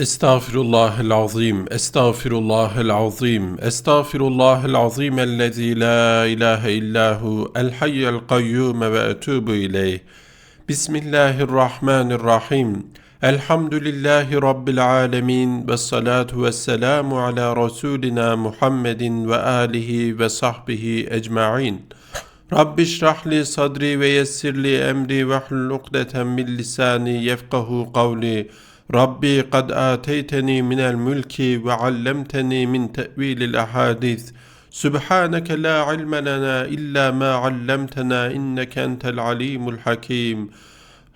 استغفر الله العظيم استغفر الله العظيم استغفر الله العظيم الذي لا اله الا هو الحي القيوم واتوب اليه بسم الله الرحمن الرحيم الحمد لله رب العالمين والصلاه والسلام على رسولنا محمد واله وصحبه اجمعين رب اشرح لي صدري ويسر لي امري واحلل عقده من لساني يفقه قولي ateyteni minel mülki ve allemteni min tevilil ahadis. Subhaneke la ilme lena illa ma allamtena inneke entel alimul hakim.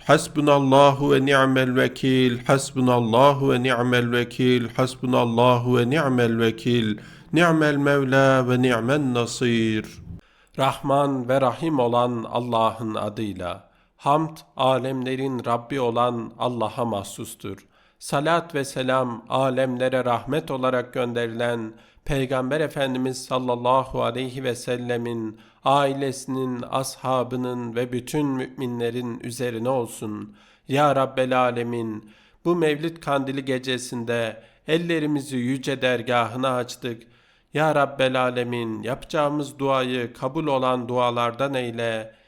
Hasbunallahu ve ni'mel vekil. Hasbunallahu ve ni'mel vekil. Hasbunallahu ve ni'mel vekil. Ni'mel mevla ve ni'men nasir. Rahman ve Rahim olan Allah'ın adıyla. Hamd, alemlerin Rabbi olan Allah'a mahsustur. Salat ve selam, alemlere rahmet olarak gönderilen Peygamber Efendimiz sallallahu aleyhi ve sellemin, ailesinin, ashabının ve bütün müminlerin üzerine olsun. Ya Rabbel Alemin, bu Mevlid Kandili gecesinde ellerimizi yüce dergahına açtık. Ya Rabbel Alemin, yapacağımız duayı kabul olan dualardan eyle.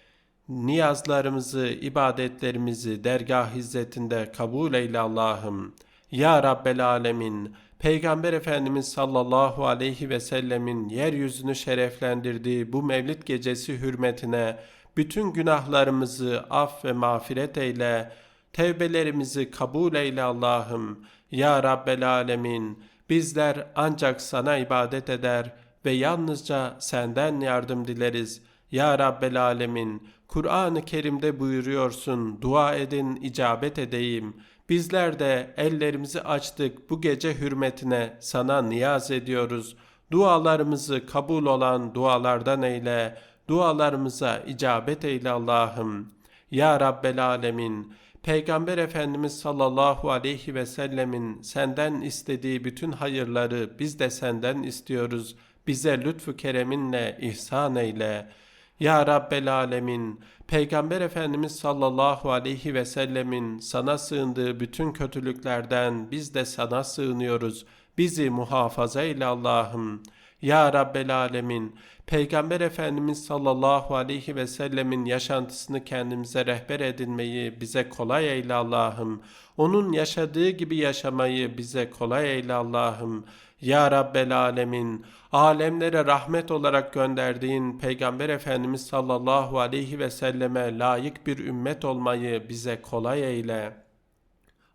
Niyazlarımızı, ibadetlerimizi dergah hizmetinde kabul eyle Allah'ım. Ya Rabbel Alemin, Peygamber Efendimiz sallallahu aleyhi ve sellemin yeryüzünü şereflendirdiği bu mevlid gecesi hürmetine bütün günahlarımızı af ve mağfiret eyle, tevbelerimizi kabul eyle Allah'ım. Ya Rabbel Alemin, bizler ancak sana ibadet eder ve yalnızca senden yardım dileriz. Ya Rabbel Alemin, Kur'an-ı Kerim'de buyuruyorsun, dua edin, icabet edeyim. Bizler de ellerimizi açtık bu gece hürmetine sana niyaz ediyoruz. Dualarımızı kabul olan dualardan eyle, dualarımıza icabet eyle Allah'ım. Ya Rabbel Alemin, Peygamber Efendimiz sallallahu aleyhi ve sellemin senden istediği bütün hayırları biz de senden istiyoruz. Bize lütfu kereminle ihsan eyle.'' Ya Rabbel Alemin, Peygamber Efendimiz sallallahu aleyhi ve sellemin sana sığındığı bütün kötülüklerden biz de sana sığınıyoruz. Bizi muhafaza eyle Allah'ım. Ya Rabbel Alemin, Peygamber Efendimiz sallallahu aleyhi ve sellemin yaşantısını kendimize rehber edinmeyi bize kolay eyle Allah'ım. Onun yaşadığı gibi yaşamayı bize kolay eyle Allah'ım. Ya Rabbel Alemin, alemlere rahmet olarak gönderdiğin Peygamber Efendimiz sallallahu aleyhi ve selleme layık bir ümmet olmayı bize kolay eyle.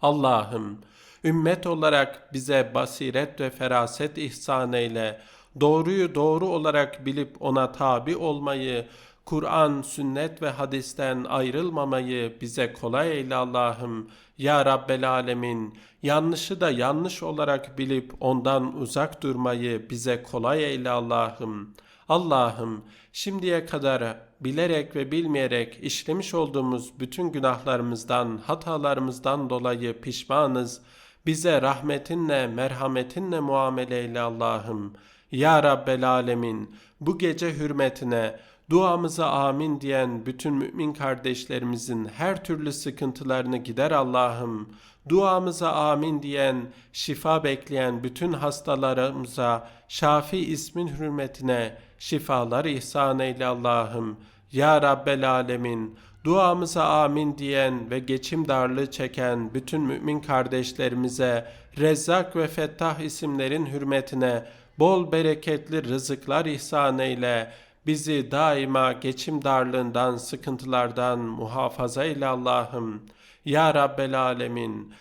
Allah'ım, ümmet olarak bize basiret ve feraset ihsan eyle. Doğruyu doğru olarak bilip ona tabi olmayı, Kur'an, sünnet ve hadisten ayrılmamayı bize kolay eyle Allah'ım. Ya Rabbel Alemin, yanlışı da yanlış olarak bilip ondan uzak durmayı bize kolay eyle Allah'ım. Allah'ım, şimdiye kadar bilerek ve bilmeyerek işlemiş olduğumuz bütün günahlarımızdan, hatalarımızdan dolayı pişmanız. Bize rahmetinle, merhametinle muamele eyle Allah'ım. Ya Rabbel Alemin, bu gece hürmetine, Duamıza amin diyen bütün mümin kardeşlerimizin her türlü sıkıntılarını gider Allah'ım. Duamıza amin diyen, şifa bekleyen bütün hastalarımıza Şafi ismin hürmetine şifalar ihsan eyle Allah'ım. Ya Rabbel Alemin, duamıza amin diyen ve geçim darlığı çeken bütün mümin kardeşlerimize Rezzak ve Fettah isimlerin hürmetine bol bereketli rızıklar ihsan eyle. Bizi daima geçim darlığından, sıkıntılardan muhafaza eyle Allah'ım. Ya Rabbel Alemin.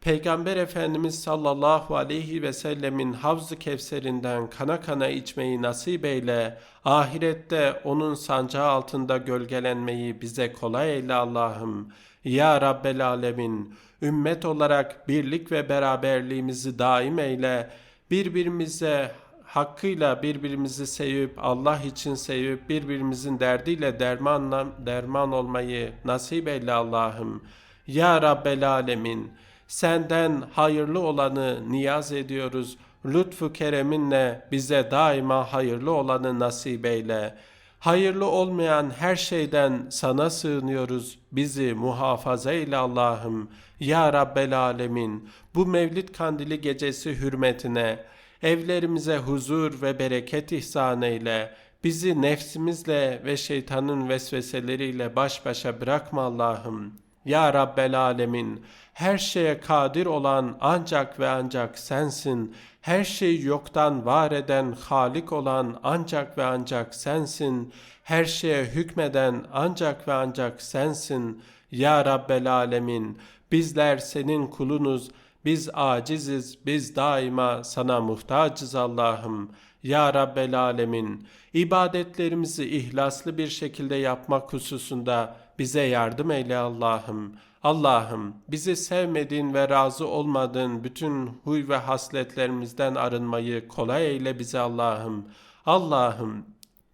Peygamber Efendimiz sallallahu aleyhi ve sellemin Havz-ı Kevser'inden kana kana içmeyi nasip eyle. Ahirette onun sancağı altında gölgelenmeyi bize kolay eyle Allah'ım. Ya Rabbel Alemin. Ümmet olarak birlik ve beraberliğimizi daim eyle. Birbirimize hakkıyla birbirimizi sevip Allah için sevip birbirimizin derdiyle dermanla derman olmayı nasip eyle Allah'ım. Ya Rabbel Alemin senden hayırlı olanı niyaz ediyoruz. Lütfu kereminle bize daima hayırlı olanı nasip eyle. Hayırlı olmayan her şeyden sana sığınıyoruz. Bizi muhafaza eyle Allah'ım. Ya Rabbel Alemin. Bu Mevlid Kandili gecesi hürmetine evlerimize huzur ve bereket ihsan eyle. Bizi nefsimizle ve şeytanın vesveseleriyle baş başa bırakma Allah'ım. Ya Rabbel Alemin, her şeye kadir olan ancak ve ancak sensin. Her şeyi yoktan var eden, halik olan ancak ve ancak sensin. Her şeye hükmeden ancak ve ancak sensin. Ya Rabbel Alemin, bizler senin kulunuz. Biz aciziz, biz daima sana muhtacız Allah'ım. Ya Rabbel Alemin, ibadetlerimizi ihlaslı bir şekilde yapmak hususunda bize yardım eyle Allah'ım. Allah'ım, bizi sevmediğin ve razı olmadığın bütün huy ve hasletlerimizden arınmayı kolay eyle bize Allah'ım. Allah'ım,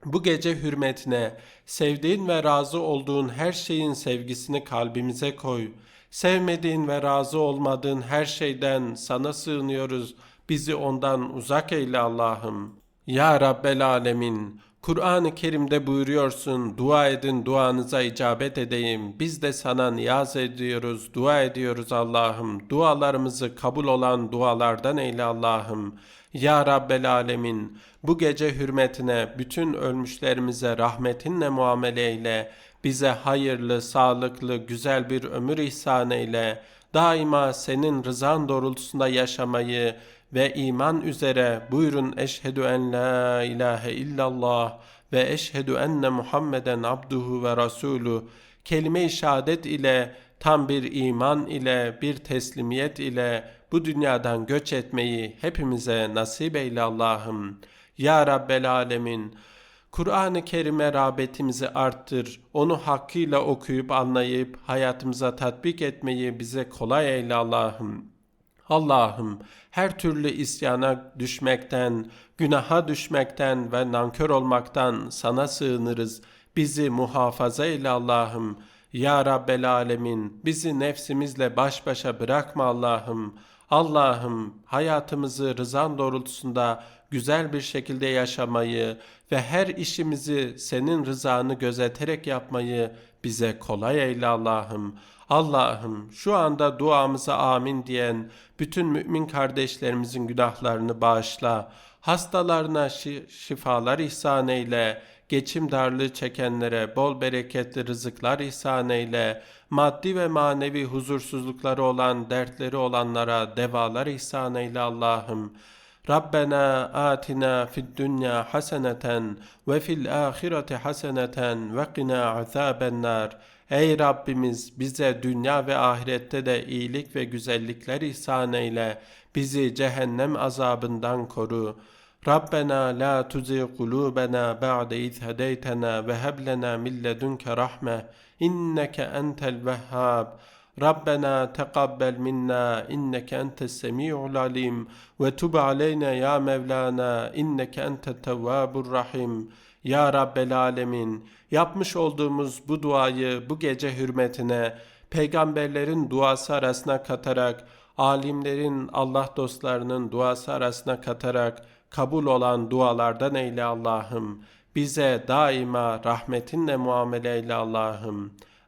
bu gece hürmetine sevdiğin ve razı olduğun her şeyin sevgisini kalbimize koy. Sevmediğin ve razı olmadığın her şeyden sana sığınıyoruz. Bizi ondan uzak eyle Allah'ım. Ya Rabbel Alemin, Kur'an-ı Kerim'de buyuruyorsun, dua edin duanıza icabet edeyim. Biz de sana niyaz ediyoruz, dua ediyoruz Allah'ım. Dualarımızı kabul olan dualardan eyle Allah'ım. Ya Rabbel Alemin, bu gece hürmetine bütün ölmüşlerimize rahmetinle muamele eyle. Bize hayırlı, sağlıklı, güzel bir ömür ihsan eyle. Daima senin rızan doğrultusunda yaşamayı ve iman üzere buyurun eşhedü en la ilahe illallah ve eşhedü enne Muhammeden abduhu ve rasulü kelime-i şehadet ile tam bir iman ile bir teslimiyet ile bu dünyadan göç etmeyi hepimize nasip eyle Allah'ım. Ya Rabbel Alemin Kur'an-ı Kerim'e rağbetimizi arttır. Onu hakkıyla okuyup anlayıp hayatımıza tatbik etmeyi bize kolay eyle Allah'ım. Allah'ım her türlü isyana düşmekten, günaha düşmekten ve nankör olmaktan sana sığınırız. Bizi muhafaza eyle Allah'ım. Ya Rabbel Alemin bizi nefsimizle baş başa bırakma Allah'ım. Allah'ım hayatımızı rızan doğrultusunda güzel bir şekilde yaşamayı ve her işimizi senin rızanı gözeterek yapmayı bize kolay eyle Allah'ım. Allah'ım şu anda duamıza amin diyen bütün mümin kardeşlerimizin günahlarını bağışla. Hastalarına şi şifalar ihsan eyle. Geçim darlığı çekenlere bol bereketli rızıklar ihsan eyle. Maddi ve manevi huzursuzlukları olan, dertleri olanlara devalar ihsan eyle Allah'ım. Rabbena atina fid dünya haseneten ve fil ahireti haseneten ve qina azabennar. Ey Rabbimiz bize dünya ve ahirette de iyilik ve güzellikler ihsan eyle. Bizi cehennem azabından koru. Rabbena la tuzi kulubena ba'de iz hedeytena ve heb lena min ledunke rahme inneke entel vehhab. Rabbena tekabbel minna inneke entes semi'ul alim ve tub aleyna ya Mevlana inneke entet tevvabur rahim. Ya Rabbel Alemin yapmış olduğumuz bu duayı bu gece hürmetine peygamberlerin duası arasına katarak alimlerin Allah dostlarının duası arasına katarak kabul olan dualardan eyle Allah'ım. Bize daima rahmetinle muamele eyle Allah'ım.''